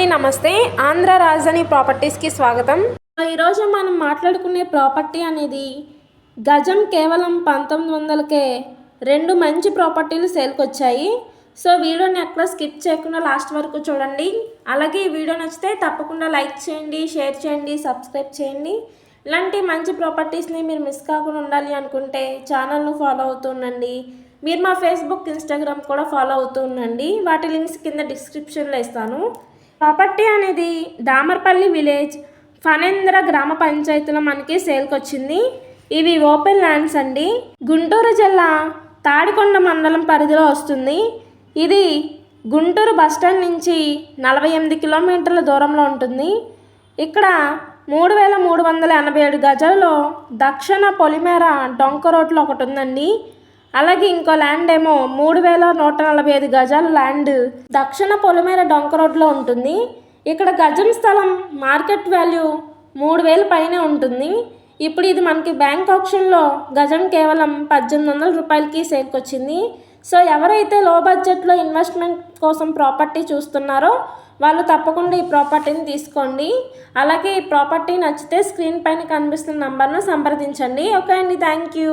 అండి నమస్తే. ఆంధ్ర రాజధాని ప్రాపర్టీస్కి స్వాగతం. ఈరోజు మనం మాట్లాడుకునే ప్రాపర్టీ అనేది గజం కేవలం పంతొమ్మిది వందలకే రెండు మంచి ప్రాపర్టీలు సేల్కి వచ్చాయి సో వీడియోని ఎక్కడ స్కిప్ చేయకుండా లాస్ట్ వరకు చూడండి. అలాగే ఈ వీడియో నచ్చితే తప్పకుండా లైక్ చేయండి షేర్ చేయండి సబ్స్క్రైబ్ చేయండి. ఇలాంటి మంచి ప్రాపర్టీస్ని మీరు మిస్ కాకుండా ఉండాలి అనుకుంటే ఛానల్ను ఫాలో అవుతుండండి మీరు మా ఫేస్బుక్ ఇన్స్టాగ్రామ్ కూడా ఫాలో అవుతూ ఉండండి. వాటి లింక్స్ కింద డిస్క్రిప్షన్లో ఇస్తాను. ప్రాపర్టీ అనేది దామర్పల్లి విలేజ్ ఫణేంద్ర గ్రామ పంచాయతీలో మనకి సేల్కి వచ్చింది ఇవి ఓపెన్ ల్యాండ్స్ అండి. గుంటూరు జిల్లా తాడికొండ మండలం పరిధిలో వస్తుంది. ఇది గుంటూరు బస్టాండ్ నుంచి నలభై ఎనిమిది కిలోమీటర్ల దూరంలో ఉంటుంది. ఇక్కడ మూడు వేల మూడు వందల ఎనభై ఏడు గజాల్లో దక్షిణ పొలిమేర డొంక రోడ్లో ఒకటి ఉందండి. అలాగే ఇంకో ల్యాండ్ ఏమో మూడు వేల నూట నలభై ఐదు గజాల ల్యాండ్. దక్షిణ పొలిమేర డొంక రోడ్లో ఉంటుంది. ఇక్కడ గజం స్థలం మార్కెట్ వాల్యూ మూడు వేల పైనే ఉంటుంది. ఇప్పుడు ఇది మనకి బ్యాంక్ ఆప్షన్లో గజం కేవలం పద్దెనిమిది వందల రూపాయలకి సేల్కి వచ్చింది సో ఎవరైతే లో బడ్జెట్లో ఇన్వెస్ట్మెంట్ కోసం ప్రాపర్టీ చూస్తున్నారో వాళ్ళు తప్పకుండా ఈ ప్రాపర్టీని తీసుకోండి. అలాగే ఈ ప్రాపర్టీ నచ్చితే స్క్రీన్ పైన కనిపిస్తున్న నంబర్ను సంప్రదించండి. ఓకే అండి థ్యాంక్ యూ.